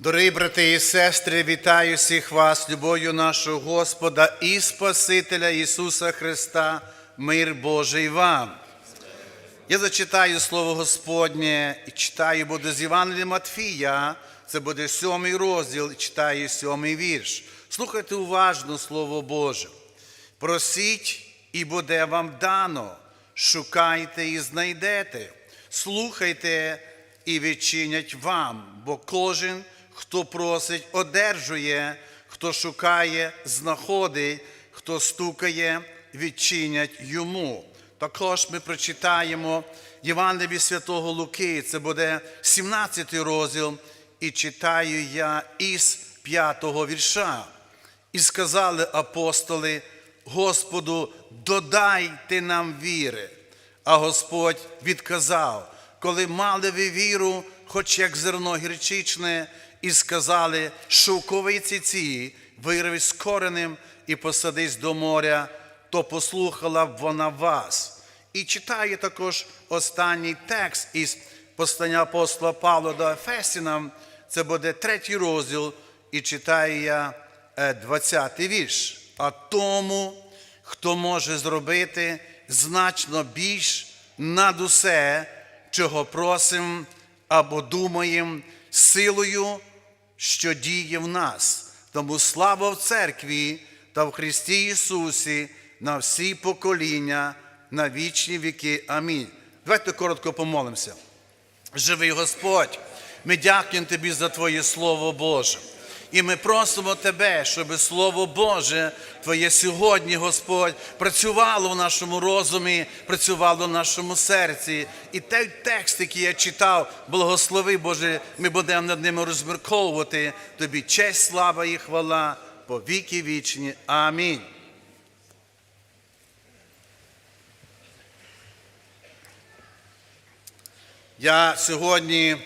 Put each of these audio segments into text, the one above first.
Дорогі брати і сестри, вітаю всіх вас, любов'ю нашого Господа і Спасителя Ісуса Христа, мир Божий вам. Я зачитаю Слово Господнє і читаю буде з Євангелія Матфія, це буде сьомий розділ, читаю сьомий вірш. Слухайте уважно Слово Боже. Просіть, і буде вам дано, шукайте і знайдете, слухайте і відчинять вам, бо кожен, хто просить, одержує, хто шукає, знаходить, хто стукає, відчинять йому. Також ми прочитаємо Євангелії Святого Луки, це буде 17 розділ, і читаю я із 5 вірша. І сказали апостоли, Господу, додайте нам віри. А Господь відказав, коли мали ви віру, хоч як зерно гірчичне, і сказали, шовковиці ці вирви з коренем і посадись до моря, то послухала б вона вас. І читає також останній текст із послання апостола Павла до Ефесінам, це буде третій розділ, і читаю я 20 вірш. А тому, хто може зробити значно більш над усе, чого просим або думаємо, силою, що діє в нас. Тому слава в церкві та в Христі Ісусі на всі покоління, на вічні віки. Амінь. Давайте коротко помолимося. Живий Господь, ми дякуємо Тобі за Твоє Слово Боже. І ми просимо Тебе, щоб Слово Боже, Твоє сьогодні, Господь, працювало в нашому розумі, працювало в нашому серці. І той текст, який я читав, благослови Боже, ми будемо над ними розмірковувати. Тобі честь, слава і хвала по віки вічні. Амінь. Я сьогодні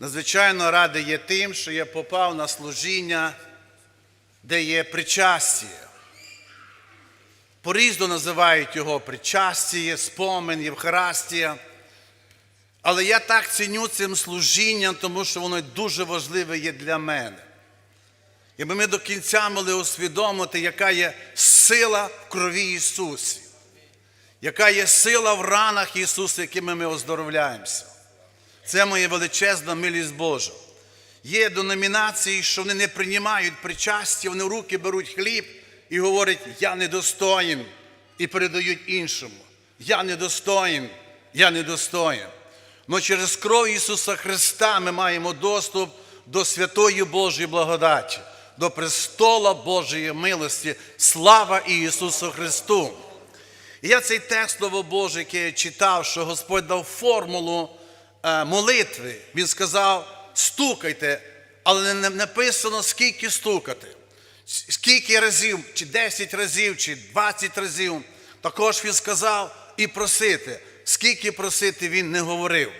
надзвичайно радий є тим, що я попав на служіння, де є причастя. Порізно називають його причастя, спомин, Євхарастія. Але я так ціню цим служінням, тому що воно дуже важливе є для мене. Якби ми до кінця могли усвідомити, яка є сила в крові Ісусі, яка є сила в ранах Ісуса, якими ми оздоровляємося. Це моя величезна милість Божа. Є деномінації, що вони не приймають причастя, вони в руки беруть хліб і говорять, я недостоїн, і передають іншому. Я недостоїн, я недостоїн. Но через кров Ісуса Христа ми маємо доступ до святої Божої благодаті, до престола Божої милості. Слава Ісусу Христу! І я цей текст Слово Боже, який я читав, що Господь дав формулу молитви. Він сказав, стукайте, але не написано, скільки стукати. Скільки разів, чи 10 разів, чи 20 разів. Також він сказав і просити. Скільки просити він не говорив.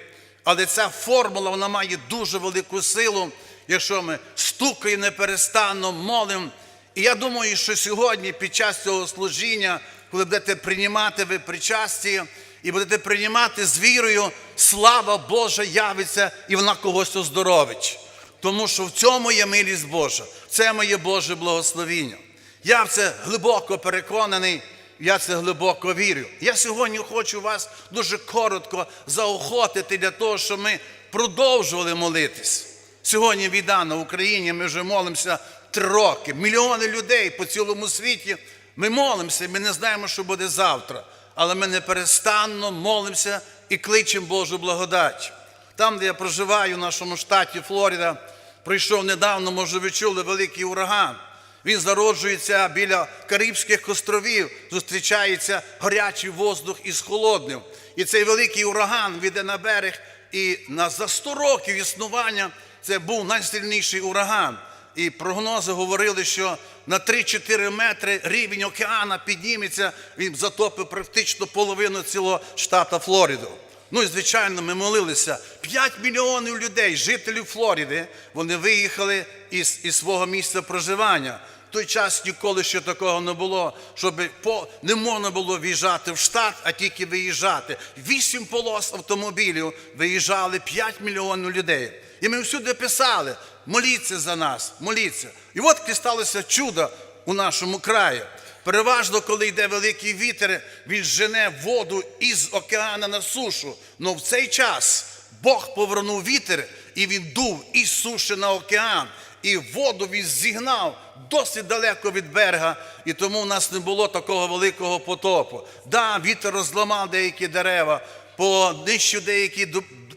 Але ця формула вона має дуже велику силу, якщо ми стукаємо неперестанно, молимо. І я думаю, що сьогодні, під час цього служіння, коли будете приймати ви причастя і будете приймати з вірою, слава Божа явиться і вона когось оздоровить. Тому що в цьому є милість Божа, це моє Боже благословіння. Я в це глибоко переконаний, я це глибоко вірю. Я сьогодні хочу вас дуже коротко заохотити для того, щоб ми продовжували молитись. Сьогодні війна на Україні, ми вже молимося три роки. Мільйони людей по цілому світі. Ми молимося, ми не знаємо, що буде завтра. Але ми неперестанно молимося і кличемо Божу благодать. Там, де я проживаю, в нашому штаті Флорида, прийшов недавно, може, ви чули, великий ураган. Він зароджується біля Карибських островів, зустрічається гарячий воздух із холодним. І цей великий ураган віде на берег. І на за 100 років існування це був найсильніший ураган. І прогнози говорили, що на 3-4 метри рівень океана підніметься, він затопив практично половину цілого штата Флориду. Ну і звичайно, ми молилися. 5 мільйонів людей, жителів Флориди, вони виїхали із, із свого місця проживання. В той час ніколи ще такого не було, щоб по, не можна було в'їжджати в штат, а тільки виїжджати. Вісім полос автомобілів виїжджали 5 мільйонів людей. І ми всюди писали: моліться за нас, моліться. І от сталося чудо у нашому краї. Переважно, коли йде великий вітер, він жене воду із океану на сушу. Но в цей час Бог повернув вітер, і він дув із суші на океан, і воду він зігнав досить далеко від берега, і тому в нас не було такого великого потопу. Да, вітер розламав деякі дерева, понищив деякі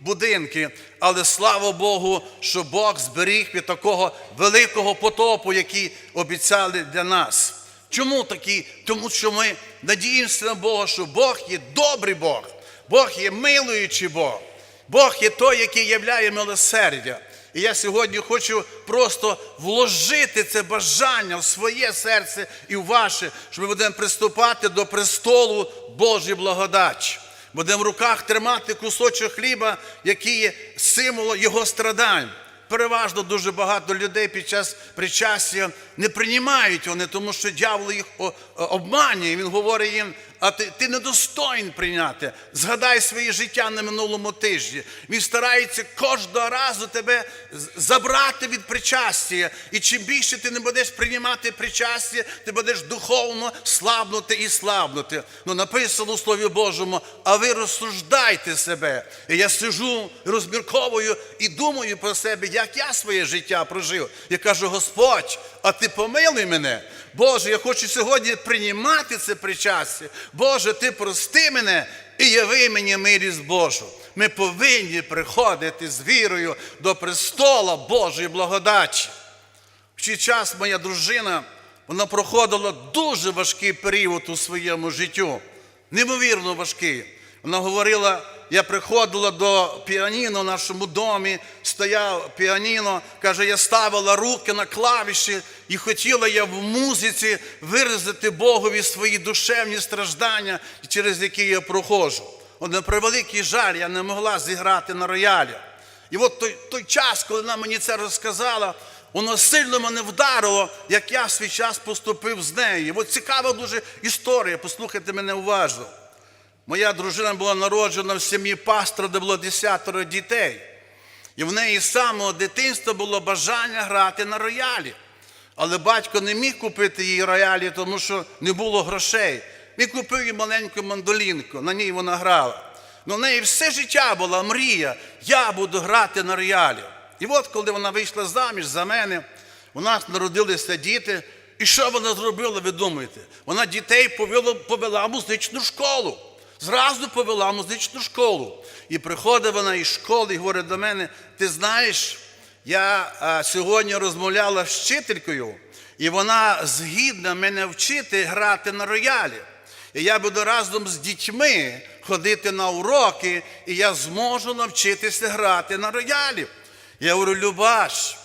будинки, але слава Богу, що Бог зберіг від такого великого потопу, який обіцяли для нас. Чому такі? Тому що ми надіємося на Бога, що Бог є добрий Бог, Бог є милуючий Бог, Бог є той, який являє милосердя. І я сьогодні хочу просто вложити це бажання в своє серце і в ваше, що ми будемо приступати до престолу Божої благодачі. Будемо в руках тримати кусочок хліба, який є символом його страдань. Переважно дуже багато людей під час причастя не приймають вони, тому що дьявол їх обманює. Він говорить їм, а ти, ти недостоїн прийняти. Згадай своє життя на минулому тижні. Він старається кожного разу тебе забрати від причастя. І чим більше ти не будеш приймати причастя, ти будеш духовно слабнути і слабнути. Ну написано у Слові Божому, а ви розсуждайте себе. І я сижу, розмірковую і думаю про себе, як я своє життя прожив. Я кажу, Господь, а ти помилуй мене. Боже, я хочу сьогодні приймати це причастя. Боже, ти прости мене і яви мені милість Божу. Ми повинні приходити з вірою до престола Божої благодачі. В цей час моя дружина вона проходила дуже важкий період у своєму життю, неймовірно важкий. Вона говорила, я приходила до піаніно в нашому домі, стояв піаніно, каже, я ставила руки на клавіші і хотіла я в музиці виразити Богові свої душевні страждання, через які я проходжу. От на превеликий жаль, я не могла зіграти на роялі. І от той, той час, коли вона мені це розказала, воно сильно мене вдарило, як я в свій час поступив з нею. І От цікава дуже історія, послухайте мене уважно. Моя дружина була народжена в сім'ї пастора, де було десятеро дітей. І в неї з самого дитинства було бажання грати на роялі. Але батько не міг купити їй роялі, тому що не було грошей. Він купив їй маленьку мандолінку, на ній вона грала. Ну, в неї все життя була мрія, я буду грати на роялі. І от коли вона вийшла заміж за мене, у нас народилися діти. І що вона зробила, ви думаєте? Вона дітей повела, повела в музичну школу. Зразу повела в музичну школу. І приходить вона із школи і говорить до мене: ти знаєш, я а, сьогодні розмовляла з вчителькою, і вона згідна мене вчити грати на роялі. І я буду разом з дітьми ходити на уроки, і я зможу навчитися грати на роялі. Я говорю, Любаш,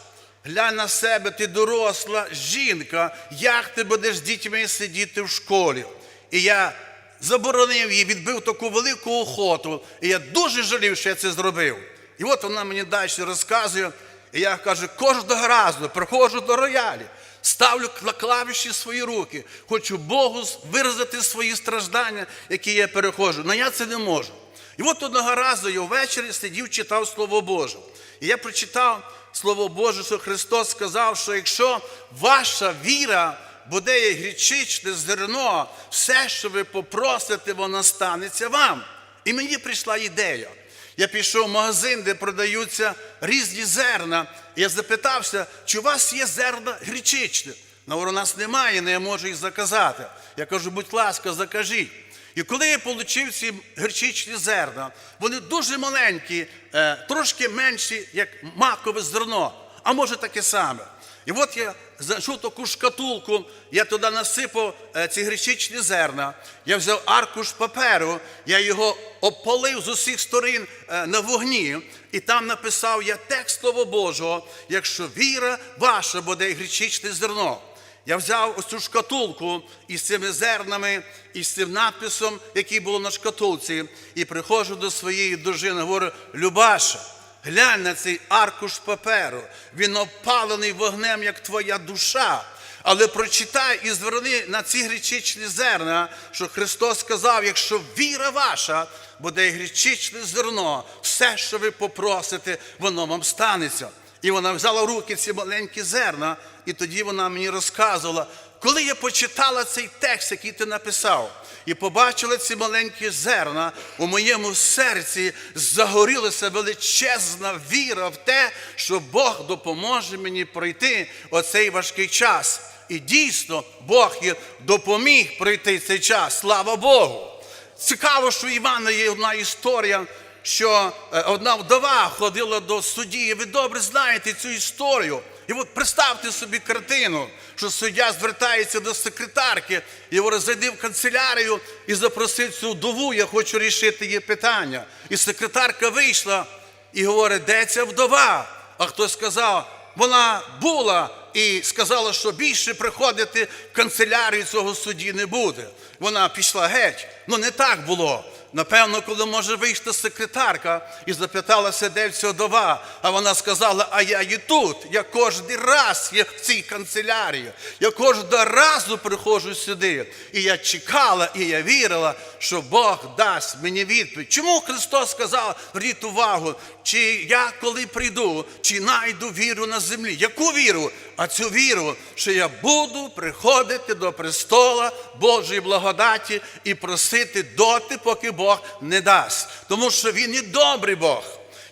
глянь на себе, ти доросла жінка, як ти будеш з дітьми сидіти в школі? І я заборонив їй, відбив таку велику охоту. І я дуже жалів, що я це зробив. І от вона мені далі розказує, і я кажу, кожного разу приходжу до роялі, ставлю на клавіші свої руки, хочу Богу виразити свої страждання, які я переходжу. Але я це не можу. І от одного разу я ввечері сидів, читав Слово Боже. І я прочитав Слово Боже, що Христос сказав, що якщо ваша віра буде гречичне зерно, все, що ви попросите, воно станеться вам. І мені прийшла ідея. Я пішов в магазин, де продаються різні зерна. Я запитався, чи у вас є зерна гречичне? Ну, у нас немає, не я можу їх заказати. Я кажу, будь ласка, закажіть. І коли я отримав ці гречичні зерна, вони дуже маленькі, е, трошки менші, як макове зерно, а може таке саме. І от я знайшов таку шкатулку, я туди насипав е, ці гречичні зерна, я взяв аркуш паперу, я його обпалив з усіх сторін е, на вогні, і там написав я текст Слова Божого, якщо віра ваша буде гречичне зерно. Я взяв ось цю шкатулку із цими зернами, і з цим надписом, який було на шкатулці, і приходжу до своєї дружини, говорю, Любаша, глянь на цей аркуш паперу, він опалений вогнем, як твоя душа. Але прочитай і зверни на ці гречичні зерна, що Христос сказав, якщо віра ваша буде гречичне зерно, все, що ви попросите, воно вам станеться. І вона взяла в руки ці маленькі зерна, і тоді вона мені розказувала, коли я почитала цей текст, який ти написав, і побачила ці маленькі зерна, у моєму серці загорілася величезна віра в те, що Бог допоможе мені пройти оцей важкий час. І дійсно Бог допоміг пройти цей час. Слава Богу! Цікаво, що у Івана є одна історія, що е, одна вдова ходила до судді. І ви добре знаєте цю історію. І от представте собі картину, що суддя звертається до секретарки і говорить, зайди в канцелярію і запроси цю вдову, я хочу рішити її питання. І секретарка вийшла і говорить, де ця вдова? А хтось сказав, вона була і сказала, що більше приходити в канцелярію цього судді не буде. Вона пішла геть. Ну не так було. Напевно, коли може вийшла секретарка і запиталася, де ця вдова, а вона сказала, а я і тут. Я кожен раз є в цій канцелярії. Я кожного разу приходжу сюди. І я чекала, і я вірила, що Бог дасть мені відповідь. Чому Христос сказав, зверніть увагу, чи я коли прийду, чи найду віру на землі? Яку віру? А цю віру, що я буду приходити до престола Божої благодаті і просити доти, поки Бог не дасть. Тому що Він і добрий Бог.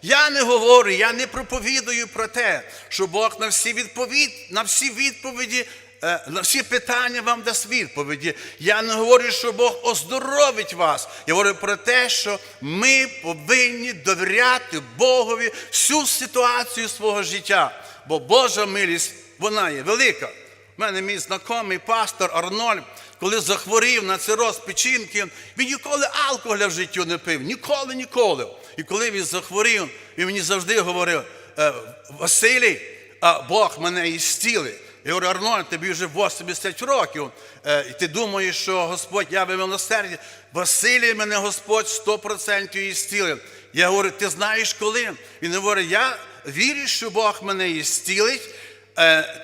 Я не говорю, я не проповідую про те, що Бог на всі відповідь, на всі відповіді, е, на всі питання вам дасть відповіді. Я не говорю, що Бог оздоровить вас. Я говорю про те, що ми повинні довіряти Богові всю ситуацію свого життя. Бо Божа милість, вона є велика. У мене мій знайомий пастор Арнольд, коли захворів на цироз печінки, він ніколи алкоголя в житті не пив. Ніколи, ніколи. І коли він захворів, він мені завжди говорив: «Е, Василій, а Бог мене і зцілив. Я говорю, Арнольд, тобі вже 80 років. е, І ти думаєш, що Господь явив милосердя. Василій мене Господь 100% і зцілив. Я говорю, ти знаєш коли? Він говорить, я вірю, що Бог мене і зцілить. Е,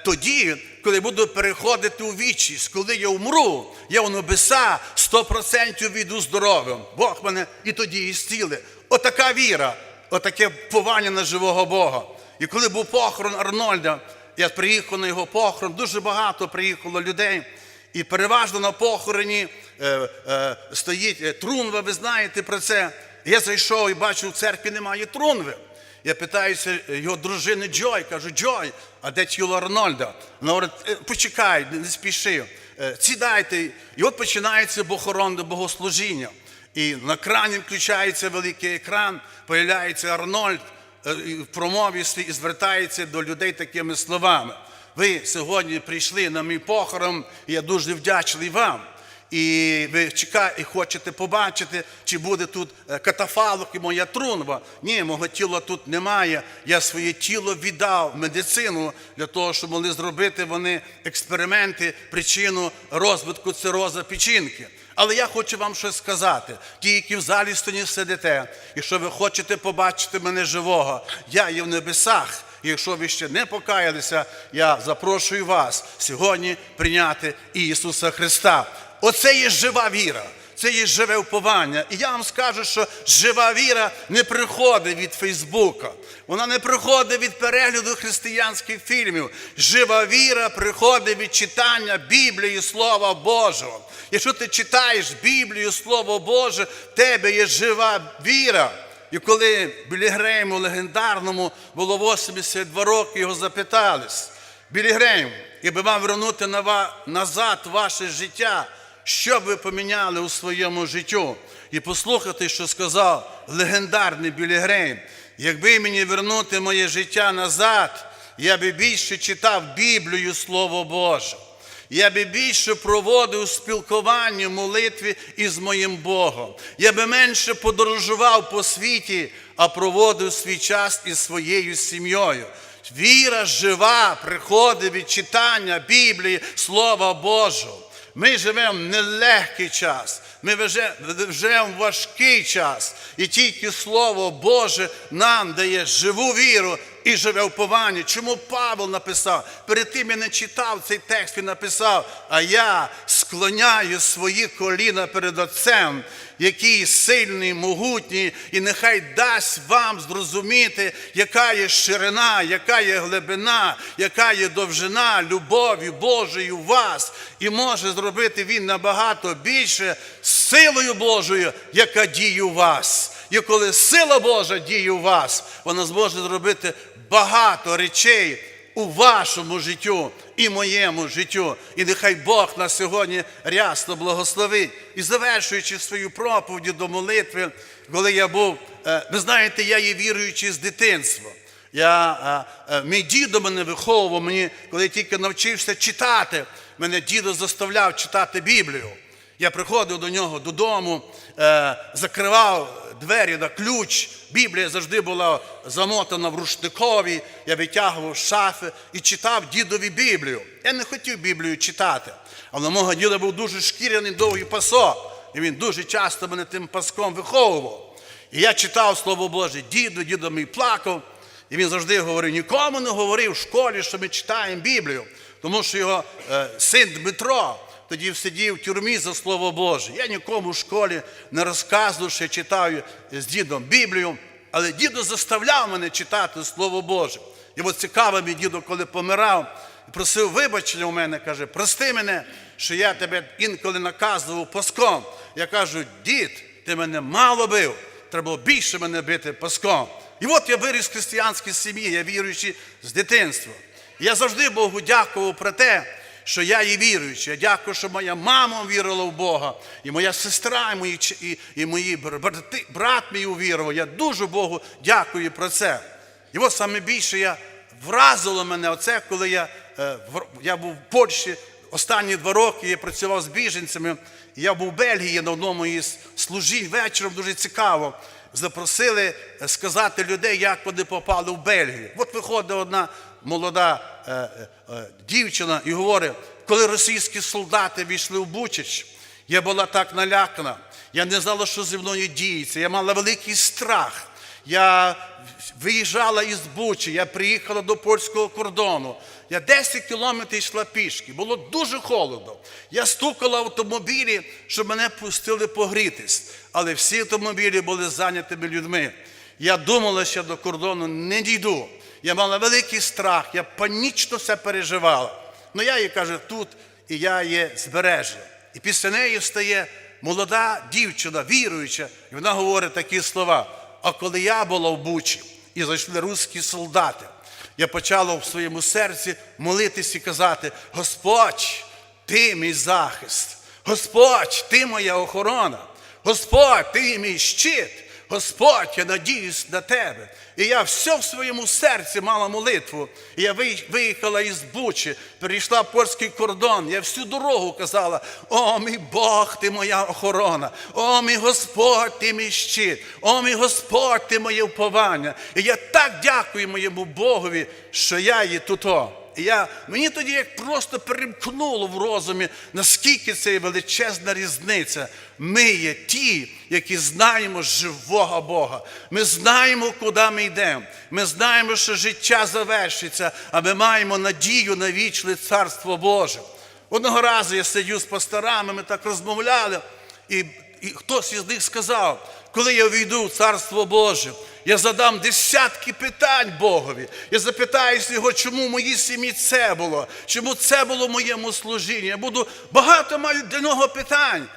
тоді, коли буду переходити у вічність, коли я умру, я у небеса 100% віду здоровим. Бог мене і тоді і зцілить. Отака віра, отаке повання на живого Бога. І коли був похорон Арнольда, я приїхав на його похорон, дуже багато приїхало людей. І переважно на похороні е, е, стоїть е, трунва, ви знаєте про це. Я зайшов і бачу, в церкві немає трунви. Я питаюся його дружини Джой, кажу, Джой, а де тіло Арнольда? Вона говорить, «Е, почекай, не спіши, е, сідайте. І от починається похоронне богослужіння. І на крані включається великий екран, появляється Арнольд е, в промові і звертається до людей такими словами. Ви сьогодні прийшли на мій похорон, і я дуже вдячний вам. І ви чекаєте, і хочете побачити, чи буде тут е, катафалок і моя трунва. Ні, мого тіла тут немає. Я своє тіло віддав в медицину для того, щоб могли зробити вони експерименти, причину розвитку цироза печінки. Але я хочу вам щось сказати. Ті, які в залі стоні сидите, якщо ви хочете побачити мене живого, я є в небесах. І якщо ви ще не покаялися, я запрошую вас сьогодні прийняти Ісуса Христа. Оце є жива віра, це є живе уповання. І я вам скажу, що жива віра не приходить від Фейсбука, вона не приходить від перегляду християнських фільмів. Жива віра приходить від читання Біблії, Слова Божого. Якщо ти читаєш Біблію, Слово Боже, в тебе є жива віра. І коли Білі Грейму легендарному було 82 роки, його запитались, Білі Грейм, якби вам вернути назад ваше життя, що б ви поміняли у своєму життю? І послухати, що сказав легендарний Білі Грейм. Якби мені вернути моє життя назад, я би більше читав Біблію, Слово Боже. Я би більше проводив спілкування, молитві із моїм Богом. Я би менше подорожував по світі, а проводив свій час із своєю сім'єю. Віра жива приходить від читання Біблії, Слова Божого. Ми живемо нелегкий час, ми живемо важкий час, і тільки Слово Боже нам дає живу віру і живе впованні. Чому Павел написав? Перед тим я не читав цей текст, він написав, а я склоняю свої коліна перед Отцем, який сильний, могутній, і нехай дасть вам зрозуміти, яка є ширина, яка є глибина, яка є довжина любові Божої у вас, і може зробити він набагато більше силою Божою, яка діє у вас. І коли сила Божа діє у вас, вона зможе зробити багато речей у вашому життю і моєму життю. І нехай Бог нас сьогодні рясно благословить. І завершуючи свою проповідь до молитви, коли я був, е, ви знаєте, я є віруючий з дитинства. Я, е, е, Мій дідо мене виховував мені, коли я тільки навчився читати, мене дідо заставляв читати Біблію. Я приходив до нього додому, закривав двері на ключ. Біблія завжди була замотана в рушникові. Я витягував шафи і читав дідові Біблію. Я не хотів Біблію читати, але мого діда був дуже шкіряний довгий пасок. І він дуже часто мене тим паском виховував. І я читав Слово Боже, діду, дідо мій плакав. І він завжди говорив, нікому не говорив в школі, що ми читаємо Біблію, тому що його е, син Дмитро тоді сидів в тюрмі за Слово Боже. Я нікому в школі не розказував, що читаю з дідом Біблію, але дідо заставляв мене читати Слово Боже. І от цікаво, мій дідо, коли помирав, просив вибачення у мене, каже, прости мене, що я тебе інколи наказував паском. Я кажу, дід, ти мене мало бив, треба більше мене бити паском. І от я виріс в християнській сім'ї, я віруючий з дитинства. Я завжди Богу дякував про те, що я є віруючий. Я дякую, що моя мама вірила в Бога, і моя сестра, і мої, і, і мої брати, брат мій увірував. Я дуже Богу дякую про це. І от саме більше я вразило мене оце, коли я, е, я був в Польщі останні два роки, я працював з біженцями. Я був в Бельгії на одному із служінь вечором, дуже цікаво. Запросили е, сказати людей, як вони попали в Бельгію. От виходить одна молода е, е, е, дівчина і говорить, коли російські солдати війшли в Бучач, я була так налякана. Я не знала, що зі мною діється. Я мала великий страх. Я виїжджала із Бучі, я приїхала до польського кордону. Я 10 кілометрів йшла пішки, було дуже холодно. Я стукала в автомобілі, щоб мене пустили погрітись. Але всі автомобілі були зайнятими людьми. Я думала, що до кордону не дійду. Я мала великий страх, я панічно все переживала. Ну я їй кажу, тут і я є збережена. І після неї встає молода дівчина, віруюча, і вона говорить такі слова. А коли я була в Бучі і зайшли русські солдати, я почала в своєму серці молитись і казати: Господь, ти мій захист, Господь, ти моя охорона, Господь, ти мій щит. Господь, я надіюсь на тебе. І я все в своєму серці мала молитву. І я виїхала із Бучі, перейшла польський кордон. Я всю дорогу казала: О, мій Бог, ти моя охорона, о, мій Господь, ти мій щит, о, мій Господь, ти моє вповання. І я так дякую моєму Богові, що я є тут. Я, мені тоді як просто перемкнуло в розумі, наскільки це є величезна різниця. Ми є ті, які знаємо живого Бога. Ми знаємо, куди ми йдемо. Ми знаємо, що життя завершиться, а ми маємо надію на вічне Царство Боже. Одного разу я сидів з пасторами, ми так розмовляли, і, і хтось із них сказав, коли я війду в Царство Боже, я задам десятки питань Богові. Я запитаюся його, чому в моїй сім'ї це було, чому це було в моєму служінні. Я буду багато маю для нього питань.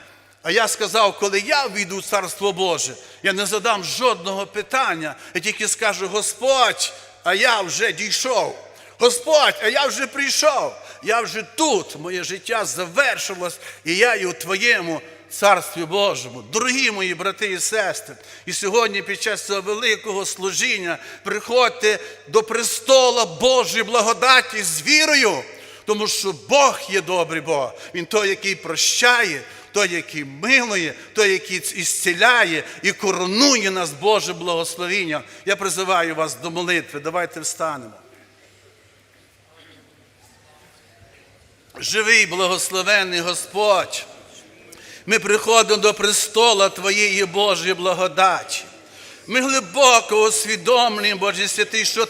А я сказав, коли я війду в Царство Боже, я не задам жодного питання. Я тільки скажу, Господь, а я вже дійшов. Господь, а я вже прийшов. Я вже тут, моє життя завершилось, і я є у Твоєму Царстві Божому. Дорогі мої брати і сестри, і сьогодні під час цього великого служіння приходьте до престола Божої благодаті з вірою, тому що Бог є добрий Бог. Він той, який прощає, той, який милує, той, який ісціляє і коронує нас Боже благословіння. Я призиваю вас до молитви. Давайте встанемо. Живий, благословенний Господь. Ми приходимо до престола Твоєї Божої благодаті. Ми глибоко усвідомлюємо, Боже святий, що